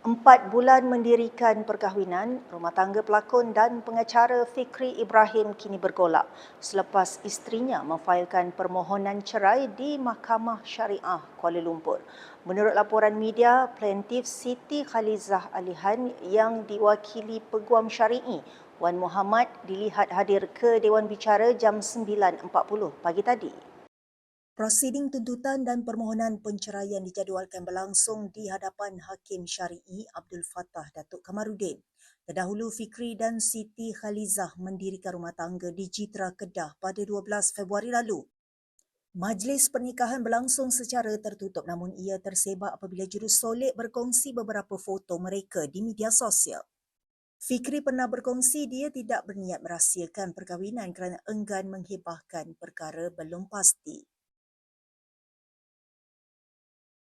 Empat bulan mendirikan perkahwinan, rumah tangga pelakon dan pengacara Fikri Ibrahim kini bergolak selepas isterinya memfailkan permohonan cerai di Mahkamah Syariah Kuala Lumpur. Menurut laporan media, plaintif Siti Khalizah Alihan yang diwakili Peguam Syari'i Wan Muhammad dilihat hadir ke Dewan Bicara jam 9.40 pagi tadi. Prosiding tuntutan dan permohonan penceraian dijadualkan berlangsung di hadapan Hakim Syari'i Abdul Fattah Datuk Kamarudin. Terdahulu Fikri dan Siti Khalizah mendirikan rumah tangga di Jitra Kedah pada 12 Februari lalu. Majlis pernikahan berlangsung secara tertutup namun ia tersebab apabila jurus solek berkongsi beberapa foto mereka di media sosial. Fikri pernah berkongsi dia tidak berniat merahsiakan perkahwinan kerana enggan menghibahkan perkara belum pasti.